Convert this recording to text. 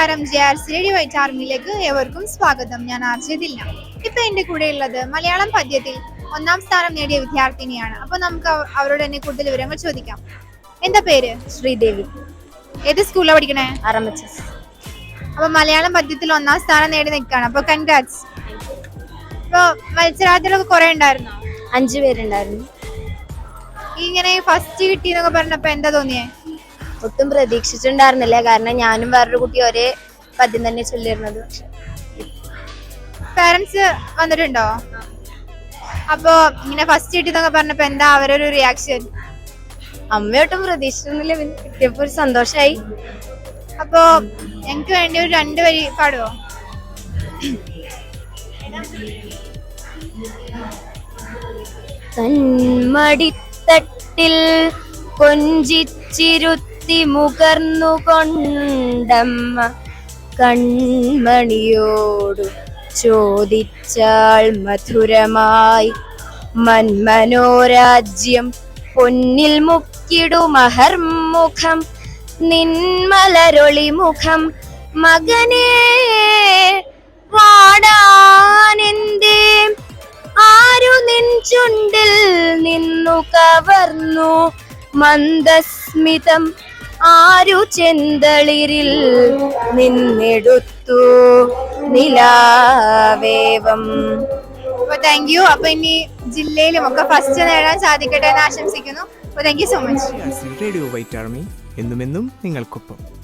നമസ്കാരം. J R C radio white ആർമിയിലേക്ക് ഏവർക്കും സ്വാഗതം. ഞാൻ ആർജിതില്ല ഇപ്പൊ എന്റെ കൂടെ ഉള്ളത് മലയാളം പദ്യത്തിൽ ഒന്നാം സ്ഥാനം നേടിയ വിദ്യാർത്ഥിനിയാണ്. അപ്പൊ നമുക്ക് അവ- അവരോട് തന്നെ കൂടുതൽ വിവരങ്ങൾ ചോദിക്കാം. എന്താ പേര്? ശ്രീദേവി. ഏത് സ്കൂളിലാണ് പഠിക്കണേ? ആർഎംഎച്ച്എസ് അപ്പൊ മലയാളം പദ്യത്തിൽ ഒന്നാം സ്ഥാനം നേടി നിൽക്കുകയാണ് അപ്പൊ കൺഗ്രാറ്റ്സ് ഇപ്പൊ മത്സരാർത്ഥികളൊക്കെ കുറെ ഉണ്ടായിരുന്നോ? അഞ്ചു പേരുണ്ടായിരുന്നു. ഇങ്ങനെ ഫസ്റ്റ് കിട്ടി എന്നൊക്കെ പറഞ്ഞപ്പോ എന്താ തോന്നിയേ? ഒട്ടും പ്രതീക്ഷിച്ചിട്ടുണ്ടായിരുന്നില്ല. കാരണം ഞാനും വേറൊരു കുട്ടി ഒരേ പദ്യം തന്നെ ചൊല്ലിയിരുന്നത്. പേരൻസ് വന്നിട്ടുണ്ടോ? അപ്പൊ ഇങ്ങനെ ഫസ്റ്റ് കിട്ടി എന്നൊക്കെ പറഞ്ഞപ്പോ എന്താ അവരൊരു റിയാക്ഷൻ അമ്മയോട്ടും പ്രതീക്ഷിച്ചൊന്നുമില്ല പിന്നെ കിട്ടിയപ്പോ ഒരു സന്തോഷായി. അപ്പോ ഞങ്ങക്ക് വേണ്ടി ഒരു രണ്ട് വരി പാടുവോ? തന്മടിത്തട്ടിൽ കൊഞ്ചിച്ചിരുത്തി മുകർന്നു കൊണ്ടമ്മ കൺമണിയോടു ചോദിച്ചാൾ മധുരമായി മന്മനോരാജ്യം പൊന്നിൽ മുക്കിടു മഹർമുഖം നിന്മലരൊളി മുഖം മകനേ വാടാനെന്തേ? ആരു നിൻ ചുണ്ടിൽ നിന്നു കവർന്നു മന്ദസ്മിതം ആരു ചെന്തളിരിൽ നിന്നെടുത്തു നിലാവേവം. അപ്പൊ താങ്ക് യു അപ്പൊ ഇനി ജില്ലയിലും ഒക്കെ ഫസ്റ്റ് നേടാൻ സാധിക്കട്ടെ എന്ന് ആശംസിക്കുന്നു. അപ്പൊ thank you so much radio white army എന്നുമെന്നും നിങ്ങൾക്കൊപ്പം.